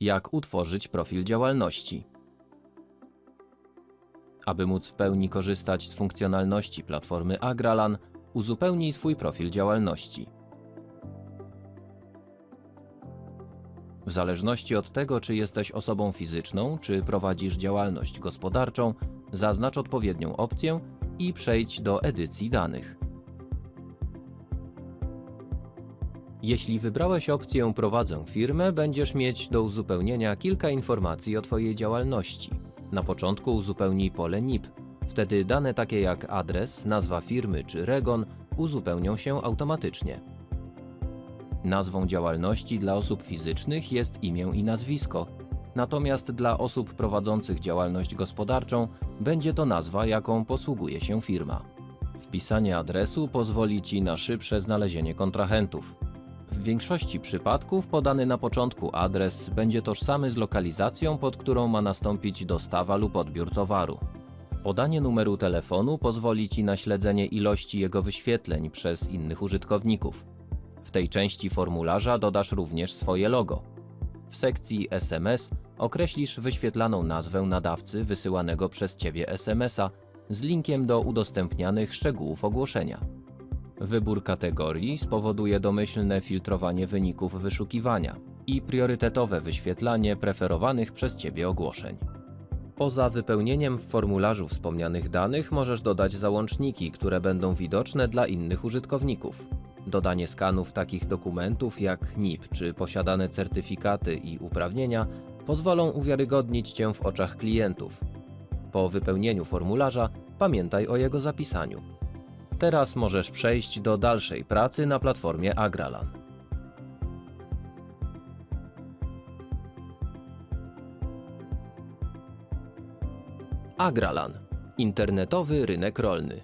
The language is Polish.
Jak utworzyć profil działalności? Aby móc w pełni korzystać z funkcjonalności platformy Agralan, uzupełnij swój profil działalności. W zależności od tego, czy jesteś osobą fizyczną, czy prowadzisz działalność gospodarczą, zaznacz odpowiednią opcję i przejdź do edycji danych. Jeśli wybrałeś opcję Prowadzę firmę, będziesz mieć do uzupełnienia kilka informacji o Twojej działalności. Na początku uzupełnij pole NIP. Wtedy dane takie jak adres, nazwa firmy czy REGON uzupełnią się automatycznie. Nazwą działalności dla osób fizycznych jest imię i nazwisko, natomiast dla osób prowadzących działalność gospodarczą będzie to nazwa, jaką posługuje się firma. Wpisanie adresu pozwoli Ci na szybsze znalezienie kontrahentów. W większości przypadków podany na początku adres będzie tożsamy z lokalizacją, pod którą ma nastąpić dostawa lub odbiór towaru. Podanie numeru telefonu pozwoli Ci na śledzenie ilości jego wyświetleń przez innych użytkowników. W tej części formularza dodasz również swoje logo. W sekcji SMS określisz wyświetlaną nazwę nadawcy wysyłanego przez Ciebie SMS-a z linkiem do udostępnianych szczegółów ogłoszenia. Wybór kategorii spowoduje domyślne filtrowanie wyników wyszukiwania i priorytetowe wyświetlanie preferowanych przez Ciebie ogłoszeń. Poza wypełnieniem w formularzu wspomnianych danych możesz dodać załączniki, które będą widoczne dla innych użytkowników. Dodanie skanów takich dokumentów jak NIP czy posiadane certyfikaty i uprawnienia pozwolą uwiarygodnić Cię w oczach klientów. Po wypełnieniu formularza pamiętaj o jego zapisaniu. Teraz możesz przejść do dalszej pracy na platformie Agralan. Agralan internetowy rynek rolny.